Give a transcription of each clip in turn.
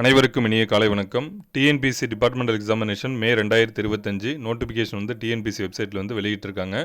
அனைவருக்கும் இனிய காலை வணக்கம். டிஎன்பிசி டிபார்ட்மெண்டல் எக்ஸாமினேஷன் மே ரெண்டாயிரத்தி இருபத்தஞ்சு நோட்டிஃபிகேஷன் வந்து டிஎன்பிசி வெப்சைட்டில் வந்து வெளியிட்டிருக்காங்க.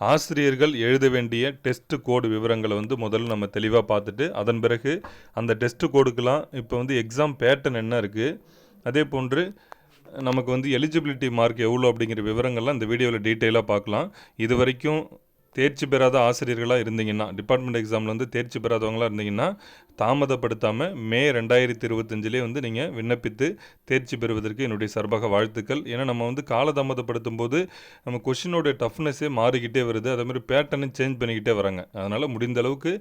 ஆசிரியர்கள் எழுத வேண்டிய டெஸ்ட் கோடு விவரங்களை வந்து முதல்ல நம்ம தெளிவாக பார்த்துட்டு அதன் பிறகு அந்த டெஸ்ட் கோடுக்கெலாம் இப்போ வந்து எக்ஸாம் பேட்டர்ன் என்ன இருக்குது அதே போன்று நமக்கு வந்து எலிஜிபிலிட்டி மார்க் எவ்வளோ அப்படிங்கிற விவரங்கள்லாம் இந்த வீடியோவில் டீட்டெயிலாக பார்க்கலாம். இது வரைக்கும் தேர்ச்சி பெறாத ஆசிரியர்களாக இருந்தீங்கன்னா டிபார்ட்மெண்ட் எக்ஸாமில் வந்து தேர்ச்சி பெறாதவங்களாக இருந்தீங்கன்னா தாமதப்படுத்தாமல் மே ரெண்டாயிரத்தி இருபத்தஞ்சிலே வந்து நீங்கள் விண்ணப்பித்து தேர்ச்சி பெறுவதற்கு என்னுடைய சார்பாக வாழ்த்துக்கள். ஏன்னா நம்ம வந்து காலதாமதப்படுத்தும் போது நம்ம கொஷினோட டஃப்னஸ்ஸே மாறிக்கிட்டே வருது. அதே மாதிரி பேட்டர்னை சேஞ்ச் பண்ணிக்கிட்டே வராங்க. அதனால் முடிந்த அளவுக்கு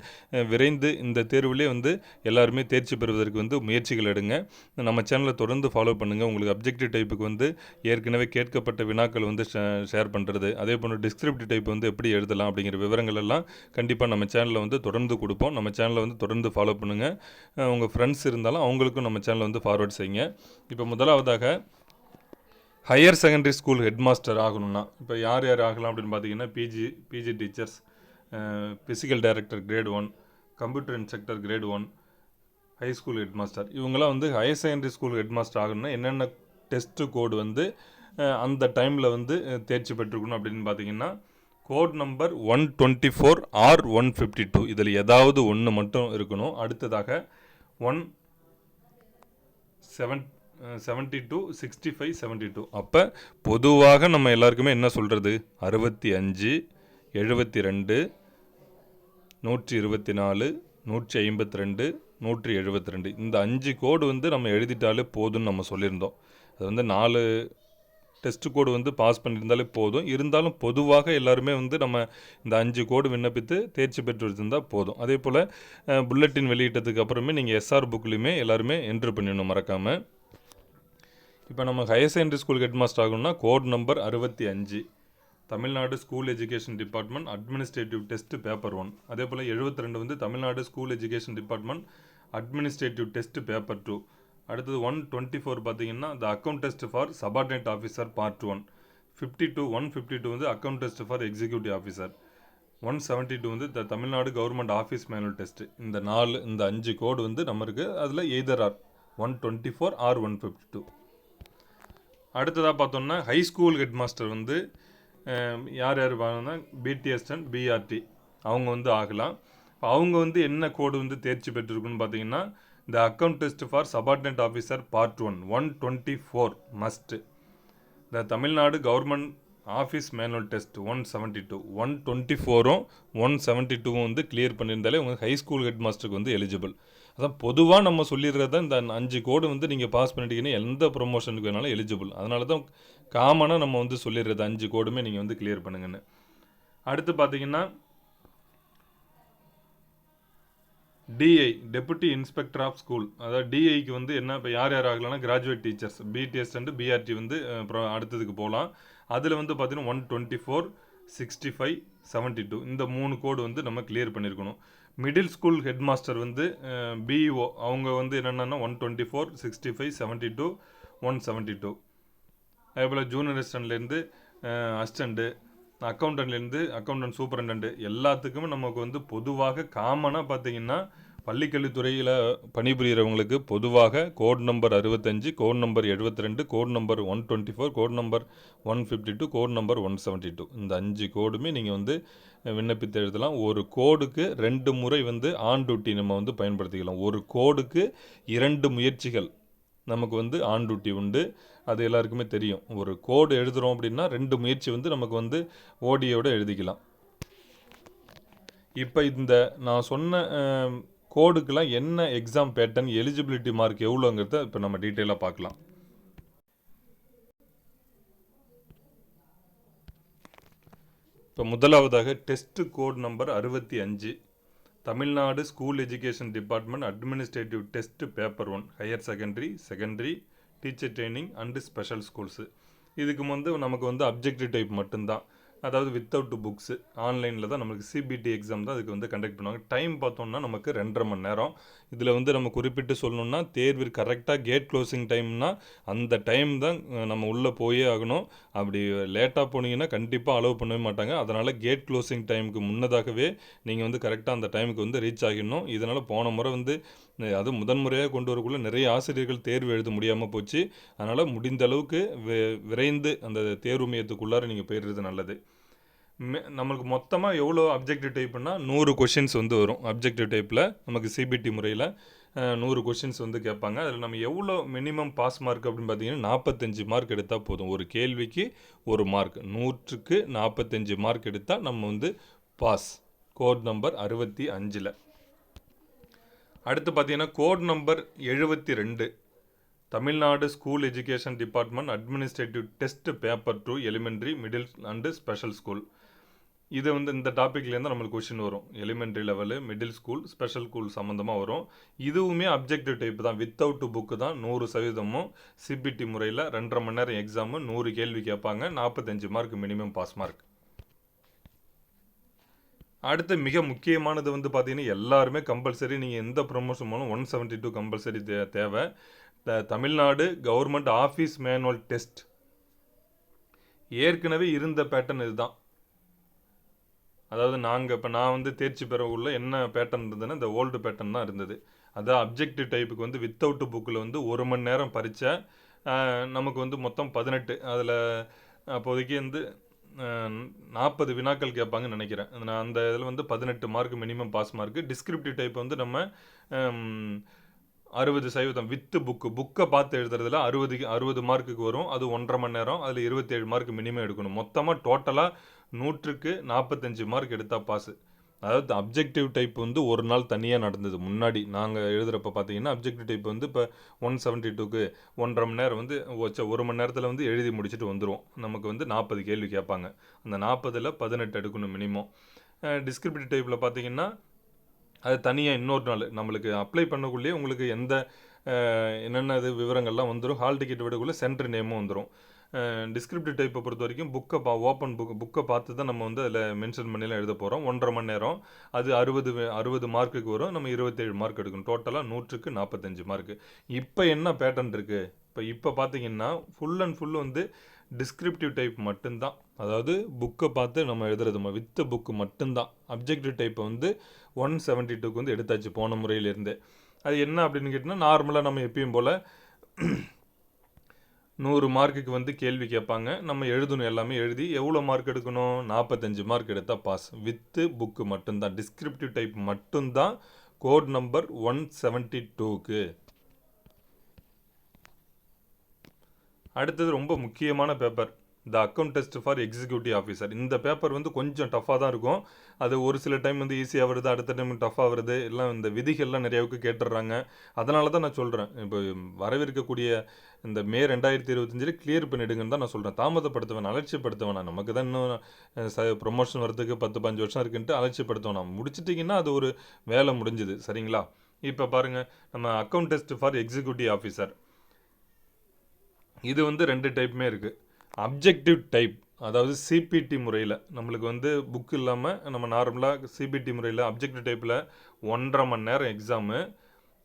விரைந்து இந்த தேர்விலே வந்து எல்லாருமே தேர்ச்சி பெறுவதற்கு வந்து முயற்சிகள் எடுங்க. நம்ம சேனலை தொடர்ந்து ஃபாலோ பண்ணுங்கள் உங்களுக்கு அப்ஜெக்டிவ் டைப்புக்கு வந்து ஏற்கனவே கேட்கப்பட்ட வினாக்கள் வந்து ஷேர் பண்ணுறது அதே போல் டிஸ்கிரிப்டிவ் டைப் வந்து எப்படி எழுதலாம் அப்படிங்கிற விவரங்கள் எல்லாம் கண்டிப்பாக நம்ம சேனலில் வந்து தொடர்ந்து கொடுப்போம். நம்ம சேனலை வந்து தொடர்ந்து ஃபாலோ பண்ணுங்கள் உங்கள் ஃப்ரெண்ட்ஸ் இருந்தாலும் அவங்களுக்கும் நம்ம சேனலை வந்து ஃபார்வர்ட் செய்யுங்க. இப்போ முதலாவதாக higher secondary school head master ஆகணும்னா இப்போ யார் யார் ஆகலாம் அப்படின்னு பார்த்தீங்கன்னா PG PG teachers physical director grade one computer instructor grade one high school head master இவங்களாம் வந்து higher secondary school head master ஆகணும்னா என்னென்ன டெஸ்ட்டு கோடு வந்து அந்த டைமில் வந்து தேர்ச்சி பெற்றுக்கணும் அப்படின்னு பார்த்தீங்கன்னா code number one twenty four or one fifty two இதில் ஏதாவது ஒன்று மட்டும் இருக்கணும். அடுத்ததாக one seven seventy two sixty five seventy two அப்போ பொதுவாக நம்ம எல்லாருக்குமே என்ன சொல்கிறது அறுபத்தி அஞ்சு எழுபத்தி ரெண்டு நூற்றி இருபத்தி நாலு நூற்றி ஐம்பத்தி ரெண்டு நூற்றி எழுபத்தி ரெண்டு. இந்த அஞ்சு கோடு வந்து நம்ம எழுதிட்டாலே போதும்னு நம்ம சொல்லியிருந்தோம். அது வந்து நாலு டெஸ்ட் கோடு வந்து பாஸ் பண்ணியிருந்தாலே போதும். இருந்தாலும் பொதுவாக எல்லாருமே வந்து நம்ம இந்த அஞ்சு கோடு விண்ணப்பித்து தேர்ச்சி பெற்று வச்சுருந்தால் போதும். அதே போல் புல்லட்டின் வெளியிட்டதுக்கு அப்புறமே நீங்கள் எஸ்ஆர் புக்லேயுமே எல்லாருமே என்ட்ரு பண்ணிடணும் மறக்காமல் இப்போ நம்ம higher secondary school head master ஆகணும்னா கோட் நம்பர் அறுபத்தி அஞ்சு. Tamil Nadu school education department administrative test paper one அதே போல் 72 ரெண்டு வந்து Tamil Nadu school education department administrative test paper two அடுத்தது ஒன் டுவெண்ட்டி ஃபோர் பார்த்தீங்கன்னா the account test for subordinate officer part one fifty two one fifty two வந்து account test for executive officer one seventy two வந்து the Tamil Nadu government office manual test இந்த நாலு இந்த அஞ்சு கோடு வந்து நம்ம இருக்குது அதில் either or one twenty four or one fifty two அடுத்ததாக பார்த்தோம்னா ஹை ஸ்கூல் ஹெட் மாஸ்டர் வந்து யார் யார் வாங்கினா பிடிஎஸ் அண்ட் பிஆர்டி அவங்க வந்து ஆகலாம். அவங்க வந்து என்ன கோடு வந்து தேர்ச்சி பெற்றிருக்குன்னு பார்த்தீங்கன்னா the account test for subordinate officer part one one twenty four must the Tamil Nadu government office manual test one seventy two one twenty ஃபோரும் one seventy டூவும் வந்து கிளியர் பண்ணியிருந்தாலே உங்கள் ஹை ஸ்கூல் ஹெட் மாஸ்டருக்கு வந்து எலிஜிபிள் அதான் பொதுவாக நம்ம சொல்லிடுறத இந்த அஞ்சு கோடு வந்து நீங்கள் பாஸ் பண்ணிட்டீங்கன்னா எந்த ப்ரொமோஷனுக்கு வேணாலும் எலிஜிபிள் அதனால தான் காமனாக நம்ம வந்து சொல்லிடுறது அஞ்சு கோடுமே நீங்கள் வந்து கிளியர் பண்ணுங்கன்னு. அடுத்து பார்த்தீங்கன்னா DI deputy inspector of school அதாவது டிஐக்கு வந்து என்ன இப்போ யார் யார் ஆகலாம்னா graduate teachers BTs and BRT வந்து அப்புறம் அடுத்ததுக்கு போகலாம் அதில் வந்து பார்த்தீங்கன்னா one twenty four sixty five seventy two இந்த மூணு கோடு வந்து நம்ம கிளியர் பண்ணியிருக்கணும் மிடில் ஸ்கூல் ஹெட் மாஸ்டர் வந்து பிஇஓ அவங்க வந்து என்னென்னா one twenty four sixty five seventy two one seventy two அதே போல் ஜூனியர் அசிஸ்டண்ட்லேருந்து அசிஸ்டண்ட்டு அக்கௌண்டன்ட்லேருந்து அக்கௌண்டன்ட் சூப்பரண்டன்ட் எல்லாத்துக்குமே நமக்கு வந்து பொதுவாக காமனாக பார்த்தீங்கன்னா பள்ளிக்கல்வித்துறையில் பணிபுரியிறவங்களுக்கு பொதுவாக கோட் நம்பர் அறுபத்தஞ்சு கோட் நம்பர் எழுபத்தி ரெண்டு code number one twenty four code number one fifty two code number one seventy two. இந்த அஞ்சு கோடுமே நீங்கள் வந்து விண்ணப்பித்து எழுதலாம். ஒரு கோடுக்கு ரெண்டு முறை வந்து ஆன் டியூட்டி நம்ம வந்து பயன்படுத்திக்கலாம். ஒரு கோடுக்கு இரண்டு முயற்சிகள் நமக்கு வந்து ஆன் டியூட்டி உண்டு. அது எல்லாருக்குமே தெரியும். ஒரு கோடு எழுதுகிறோம் அப்படின்னா ரெண்டு முயற்சி வந்து நமக்கு வந்து ஓடியோட எழுதிக்கலாம். இப்போ இந்த நான் சொன்ன கோடுக்கெலாம் என்ன எக்ஸாம் பேட்டர்ன் எலிஜிபிலிட்டி மார்க் எவ்வளோங்கிறத இப்போ நம்ம டீட்டெயிலாக பார்க்கலாம். இப்போ முதலாவதாக டெஸ்ட் கோட் நம்பர் அறுபத்தி அஞ்சு Tamil Nadu school education department administrative test paper one higher secondary secondary teacher training and special schools இதுக்கு வந்து நமக்கு வந்து அப்ஜெக்டிவ் டைப் மட்டும்தான். அதாவது வித்தவுட் புக்ஸு ஆன்லைனில் தான் நமக்கு சிபிடி எக்ஸாம் தான் அதுக்கு வந்து கண்டக்ட் பண்ணுவாங்க. டைம் பார்த்தோம்னா நமக்கு ரெண்டரை மணி நேரம். இதில் வந்து நம்ம குறிப்பிட்டு சொல்லணும்னா தேர்வு கரெக்டாக கேட் க்ளோசிங் டைம்னா அந்த டைம் தான் நம்ம உள்ளே போயே ஆகணும். அப்படி லேட்டாக போனீங்கன்னா கண்டிப்பாக அலோவ் பண்ணவே மாட்டாங்க. அதனால் கேட் க்ளோசிங் டைமுக்கு முன்னதாகவே நீங்கள் வந்து கரெக்டாக அந்த டைமுக்கு வந்து ரீச் ஆகிடணும். இதனால் போன முறை வந்து அது முதன்முறையாக கொண்டு வரக்குள்ளே நிறைய ஆசிரியர்கள் தேர்வு எழுத முடியாமல் போச்சு. அதனால் முடிந்த அளவுக்கு வி- விரைந்து அந்த தேர்வு மையத்துக்குள்ளார நீங்கள் போயிடுறது நல்லது. நம்மளுக்கு மொத்தமாக எவ்வளோ அப்ஜெக்டிவ் டைப்னா நூறு கொஷின்ஸ் வந்து வரும். அப்ஜெக்டிவ் டைப்பில் நமக்கு சிபிடி முறையில் நூறு கொஷின்ஸ் வந்து கேட்பாங்க. அதில் நம்ம எவ்வளோ மினிமம் பாஸ் மார்க் அப்படின்னு பார்த்தீங்கன்னா நாற்பத்தஞ்சு மார்க் எடுத்தால் போதும். ஒரு கேள்விக்கு ஒரு மார்க் நூற்றுக்கு நாற்பத்தஞ்சு மார்க் எடுத்தால் நம்ம வந்து பாஸ் கோட் நம்பர் அறுபத்தி அஞ்சில். அடுத்து பார்த்தீங்கன்னா கோட் நம்பர் எழுபத்தி ரெண்டு. Tamil Nadu school education department administrative test paper two elementary middle and special school இது வந்து இந்த டாப்பிக்லேருந்து நம்மளுக்கு கொஷின் வரும். Elementary level middle school special school சம்மந்தமாக வரும். இதுவுமே அப்ஜெக்டிவ் டைப் தான். வித்தவுட் புக்கு தான் நூறு சதவீதமும் சிபிடி முறையில் ரெண்டரை மணி நேரம் எக்ஸாமு நூறு கேள்வி கேட்பாங்க. நாற்பத்தஞ்சு மார்க் மினிமம் பாஸ் மார்க் அடுத்து மிக முக்கியமானது வந்து பார்த்தீங்கன்னா எல்லாருமே கம்பல்சரி நீங்கள் எந்த ப்ரொமோஷன் மூலம் ஒன் செவன்ட்டி டூ கம்பல்சரி தே தேவை. த- Tamil Nadu government office manual test ஏற்கனவே இருந்த பேட்டர்ன் இதுதான். அதாவது நாங்கள் இப்போ நான் வந்து தேர்ச்சி பெற உள்ள என்ன பேட்டர்ன் இருந்ததுன்னா இந்த ஓல்டு பேட்டர்ன் தான் இருந்தது. அதான் அப்ஜெக்டிவ் டைப்புக்கு வந்து வித்தவுட்டு புக்கில் வந்து ஒரு மணி நேரம் பறித்தா நமக்கு வந்து மொத்தம் பதினெட்டு. அதில் அப்போதைக்கு வந்து நாற்பது வினாக்கள் கேட்பாங்கன்னு நினைக்கிறேன். நான் அந்த இதில் வந்து பதினெட்டு mark minimum pass mark descriptive type வந்து நம்ம அறுபது சதவீதம் வித்து புக்கு புக்கை பார்த்து எழுதுறதுல அறுபது அறுபது மார்க்குக்கு வரும். அது ஒன்றரை மணி நேரம். அதில் இருபத்தேழு மார்க் மினிமம் எடுக்கணும். மொத்தமாக டோட்டலாக நூற்றுக்கு நாற்பத்தஞ்சு மார்க் எடுத்தால் பாஸு அதாவது அப்ஜெக்டிவ் டைப் வந்து ஒரு நாள் தனியாக நடந்தது. முன்னாடி நாங்கள் எழுதுகிறப்ப பார்த்தீங்கன்னா அப்ஜெக்டிவ் டைப் வந்து இப்போ ஒன் செவன்ட்டி டூக்கு ஒன்றரை மணி நேரம் வந்து வச்ச ஒரு மணி நேரத்தில் வந்து எழுதி முடிச்சுட்டு வந்துடும் நமக்கு வந்து நாற்பது கேள்வி கேட்பாங்க. அந்த நாற்பதில் பதினெட்டு எடுக்கணும் மினிமம் டிஸ்கிரிப்டிவ் டைப்பில் பார்த்தீங்கன்னா அது தனியாக இன்னொரு நாள். நம்மளுக்கு அப்ளை பண்ணக்குள்ளேயே உங்களுக்கு எந்த என்னென்ன இது விவரங்கள்லாம் வந்துடும் ஹால் டிக்கெட் விடக்குள்ளே சென்டர் நேமும் வந்துடும் டிஸ்கிரிப்டிவ் டைப்பை பொறுத்த வரைக்கும் புக்கை பா ஓப்பன் புக் புக்கை பார்த்து தான் நம்ம வந்து அதில் மென்ஷன் பண்ணிலாம் எழுத போகிறோம் ஒன்றரை மணி நேரம். அது அறுபது அறுபது மார்க்குக்கு வரும். நம்ம இருபத்தேழு மார்க் எடுக்கணும். டோட்டலாக நூற்றுக்கு நாற்பத்தஞ்சு மார்க்கு இப்போ என்ன பேட்டர்ன் இருக்குது இப்போ இப்போ பார்த்தீங்கன்னா ஃபுல் அண்ட் ஃபுல் வந்து டிஸ்கிரிப்டிவ் டைப் மட்டும்தான். அதாவது புக்கை பார்த்து நம்ம எழுதுறது வித்த புக்கு மட்டும்தான். அப்ஜெக்டிவ் டைப்பை வந்து ஒன் செவன்ட்டி டூக்கு வந்து எடுத்தாச்சு போன முறையிலேருந்து. அது என்ன அப்படின்னு கேட்டிங்கன்னா நார்மலாக நம்ம எப்பயும் போல் நூறு மார்க்குக்கு வந்து கேள்வி கேட்பாங்க. நம்ம எழுதணும் எல்லாமே எழுதி எவ்வளோ மார்க் எடுக்கணும்? நாற்பத்தஞ்சு மார்க் எடுத்தால் பாஸ். வித்து புக்கு மட்டும்தான். டிஸ்கிரிப்டிவ் டைப் மட்டும்தான். கோட் நம்பர் ஒன் செவன்ட்டி டூக்கு அடுத்தது ரொம்ப முக்கியமான paper the account test for executive officer இந்த பேப்பர் வந்து கொஞ்சம் டஃப்பாக தான் இருக்கும். அது ஒரு சில டைம் வந்து ஈஸியாக வருது அடுத்த டைம் டஃப்பாக வருது. எல்லாம் இந்த விதிகள்லாம் நிறையாவுக்கு கேட்டுடுறாங்க. அதனால தான் நான் சொல்கிறேன் இப்போ வரவிருக்கக்கூடிய இந்த மே ரெண்டாயிரத்தி இருபத்தஞ்சில் கிளியர் பண்ணிடுங்கன்னு தான் நான் சொல்கிறேன் தாமதப்படுத்துவேன் அலட்சியப்படுத்துவேன் நான். நமக்கு தான் இன்னும் ச ப்ரொமோஷன் வரதுக்கு பத்து பஞ்சு வருஷம் இருக்குன்ட்டு அலட்சியப்படுத்துவேன் நான். முடிச்சிட்டிங்கன்னா அது ஒரு வேலை முடிஞ்சுது. சரிங்களா? இப்போ பாருங்கள் நம்ம account test for executive officer இது வந்து ரெண்டு டைப்புமே இருக்குது அப்ஜெக்டிவ் டைப் அதாவது சிபிடி முறையில். நம்மளுக்கு வந்து புக் இல்லாமல் நம்ம நார்மலாக சிபிடி முறையில் அப்ஜெக்டிவ் டைப்பில் ஒன்றரை மணி நேரம் எக்ஸாமு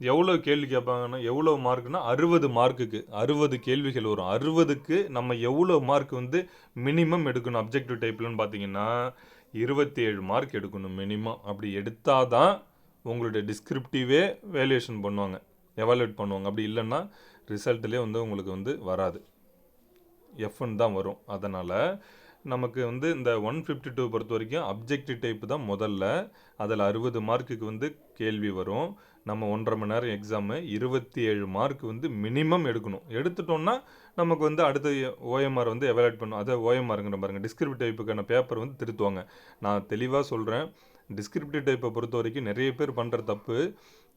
எவ்வளோ கேள்வி கேட்பாங்கன்னா எவ்வளோ மார்க்குனா அறுபது மார்க்குக்கு அறுபது கேள்விகள் வரும். அறுபதுக்கு நம்ம எவ்வளோ மார்க் வந்து மினிமம் எடுக்கணும் அப்ஜெக்டிவ் டைப்லன்னு பார்த்தீங்கன்னா இருபத்தி ஏழு மார்க் எடுக்கணும் மினிமம் அப்படி எடுத்தால் தான் உங்களுடைய டிஸ்கிரிப்டிவே வேல்யூஷன் பண்ணுவாங்க. எவாலுவேட் பண்ணுவாங்க. அப்படி இல்லைன்னா ரிசல்ட்லேயே வந்து உங்களுக்கு வந்து வராது. எஃப்னு தான் வரும். அதனால் நமக்கு வந்து இந்த ஒன் ஃபிஃப்டி டூ பொறுத்த வரைக்கும் அப்ஜெக்டிவ் டைப் தான் முதல்ல. அதில் அறுபது மார்க்குக்கு வந்து கேள்வி வரும். நம்ம ஒன்றரை மணி நேரம் எக்ஸாமு இருபத்தி ஏழு மார்க் வந்து மினிமம் எடுக்கணும். எடுத்துட்டோம்னா நமக்கு வந்து அடுத்த ஓஎம்ஆர் வந்து எவாலுவேட் பண்ணும். அதை ஓஎம்ஆருங்கிற பாருங்கள் டிஸ்கிரிப்டிவ் டைப்புக்கான பேப்பர் வந்து திருத்துவாங்க. நான் தெளிவாக சொல்கிறேன் டிஸ்கிரிப்டிவ் டைப்பை பொறுத்த வரைக்கும் நிறைய பேர் பண்ணுற தப்பு.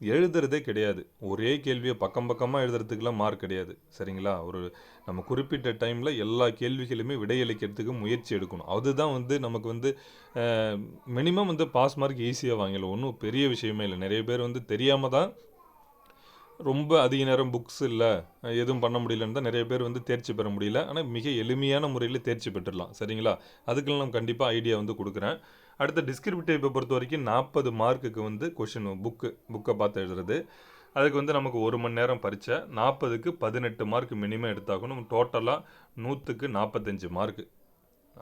எழுதுறதே கிடையாது. ஒரே கேள்வியை பக்கம் பக்கமாக எழுதுறதுக்கெல்லாம் மார்க் கிடையாது. சரிங்களா? ஒரு நம்ம குறிப்பிட்ட டைமில் எல்லா கேள்விகளுமே விடையளிக்கிறதுக்கு முயற்சி எடுக்கணும். அதுதான் வந்து நமக்கு வந்து மினிமம் வந்து பாஸ் மார்க் ஈஸியாக வாங்கலாம் ஒன்றும் பெரிய விஷயமே இல்லை. நிறைய பேர் வந்து தெரியாமல் தான் ரொம்ப அதிக நேரம் புக்ஸ் இல்லை எதுவும் பண்ண முடியலன்னு தான் நிறைய பேர் வந்து தேர்ச்சி பெற முடியல. ஆனால் மிக எளிமையான முறையில் தேர்ச்சி பெற்றுடலாம். சரிங்களா? அதுக்கெல்லாம் நான் கண்டிப்பாக ஐடியா வந்து கொடுக்குறேன். அடுத்த டிஸ்கிரிப்டிவை பொறுத்த வரைக்கும் நாற்பது மார்க்குக்கு வந்து கொஷின் புக்கு புக்கை பார்த்து எழுதுறது. அதுக்கு வந்து நமக்கு ஒரு மணி நேரம் பரீட்சை. நாற்பதுக்கு பதினெட்டு மார்க் மினிமம் எடுத்தாகணும். டோட்டலாக நூற்றுக்கு நாற்பத்தஞ்சு மார்க்கு.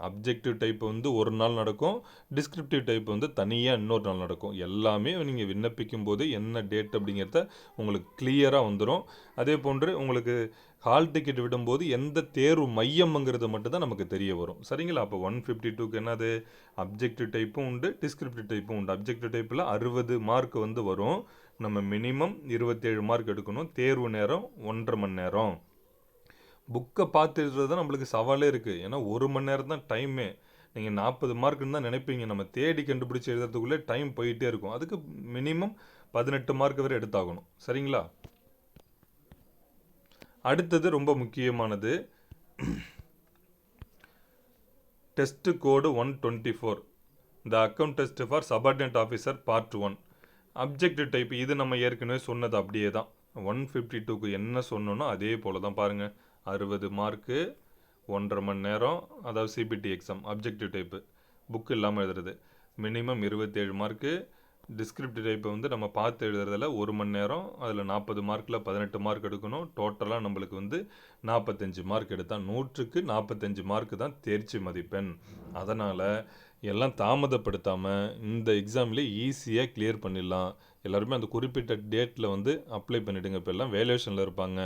அப்ஜெக்டிவ் டைப் வந்து ஒரு நாள் நடக்கும். டிஸ்கிரிப்டிவ் டைப் வந்து தனியாக இன்னொரு நாள் நடக்கும். எல்லாமே நீங்கள் விண்ணப்பிக்கும் போது என்ன டேட் அப்படிங்கிறத உங்களுக்கு கிளியராக வந்துடும் அதே போன்று உங்களுக்கு ஹால் டிக்கெட் விடும்போது எந்த தேர்வு மையம்ங்கிறது மட்டும்தான் நமக்கு தெரிய வரும். சரிங்களா? அப்போ ஒன் ஃபிஃப்டி டூக்கு என்னது? அப்ஜெக்டிவ் டைப்பும் உண்டு டிஸ்கிரிப்டிவ் டைப்பும் உண்டு. அப்ஜெக்டிவ் டைப்பில் அறுபது மார்க் வந்து வரும். நம்ம மினிமம் இருபத்தேழு மார்க் எடுக்கணும். தேர்வு நேரம் ஒன்றரை மணி நேரம். புக்கை பார்த்து எழுதுறது தான் நம்மளுக்கு சவாலே இருக்குது ஏன்னா ஒரு மணி நேரம் தான் டைமே. நீங்கள் நாற்பது மார்க்குன்னு தான் நினைப்பீங்க. நம்ம தேடி கண்டுபிடிச்சி எழுதுறதுக்குள்ளே டைம் போயிட்டே இருக்கும். அதுக்கு மினிமம் பதினெட்டு மார்க் வரை எடுத்தாகணும். சரிங்களா? அடுத்தது ரொம்ப முக்கியமானது. Test code one twenty four. The account test for subordinate officer part one. Objective type இது நம்ம ஏற்கனவே சொன்னது அப்படியே தான். ஒன் ஃபிஃப்டி டூக்கு என்ன சொன்னோனோ அதே போல் தான் பாருங்கள் அறுபது மார்க்கு ஒன்றரை மணி நேரம் அதாவது CBT exam objective type book இல்லாமல் எழுதுறது. மினிமம் இருபத்தேழு மார்க்கு டிஸ்கிரிப்டி டைப்பை வந்து நம்ம பார்த்து எழுதுறதில் ஒரு மணி நேரம் அதில் நாற்பது மார்க்கில் பதினெட்டு மார்க் எடுக்கணும். டோட்டலாக நம்மளுக்கு வந்து நாற்பத்தஞ்சு மார்க் எடுத்தால் நூற்றுக்கு நாற்பத்தஞ்சு மார்க்கு தான் தேர்ச்சி மதிப்பெண். அதனால் எல்லாம் தாமதப்படுத்தாமல் இந்த எக்ஸாம்லேயே ஈஸியாக கிளியர் பண்ணிடலாம். எல்லாருமே அந்த குறிப்பிட்ட டேட்டில் வந்து அப்ளை பண்ணிவிடுங்க இப்போ எல்லாம் வேல்யூஷனில் இருப்பாங்க.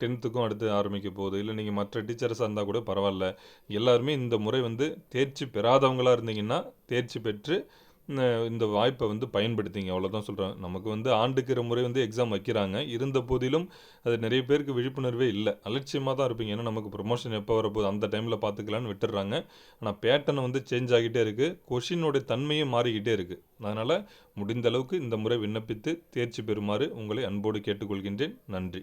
டென்த்துக்கும் அடுத்து ஆரம்பிக்க போகுது. இல்லை நீங்கள் மற்ற டீச்சர்ஸாக இருந்தால் கூட பரவாயில்ல. எல்லாருமே இந்த முறை வந்து தேர்ச்சி பெறாதவங்களாக இருந்தீங்கன்னா தேர்ச்சி பெற்று இந்த வாய்ப்பை வந்து பயன்படுத்திங்க அவ்வளோதான் சொல்கிறேன் நமக்கு வந்து ஆண்டுக்கிற முறை வந்து எக்ஸாம் வைக்கிறாங்க. இருந்த போதிலும் அது நிறைய பேருக்கு விழிப்புணர்வே இல்லை. அலட்சியமாக தான் இருப்பீங்க. ஏன்னா நமக்கு ப்ரொமோஷன் எப்போ வரப்போகுது அந்த டைமில் பார்த்துக்கலான்னு விட்டுடுறாங்க. ஆனால் பேட்டர்ன் வந்து சேஞ்ச் ஆகிட்டே இருக்குது கொஷினோடைய தன்மையும் மாறிக்கிட்டே இருக்குது அதனால் முடிந்த அளவுக்கு இந்த முறை விண்ணப்பித்து தேர்ச்சி பெறுமாறு உங்களை அன்போடு கேட்டுக்கொள்கின்றேன். நன்றி.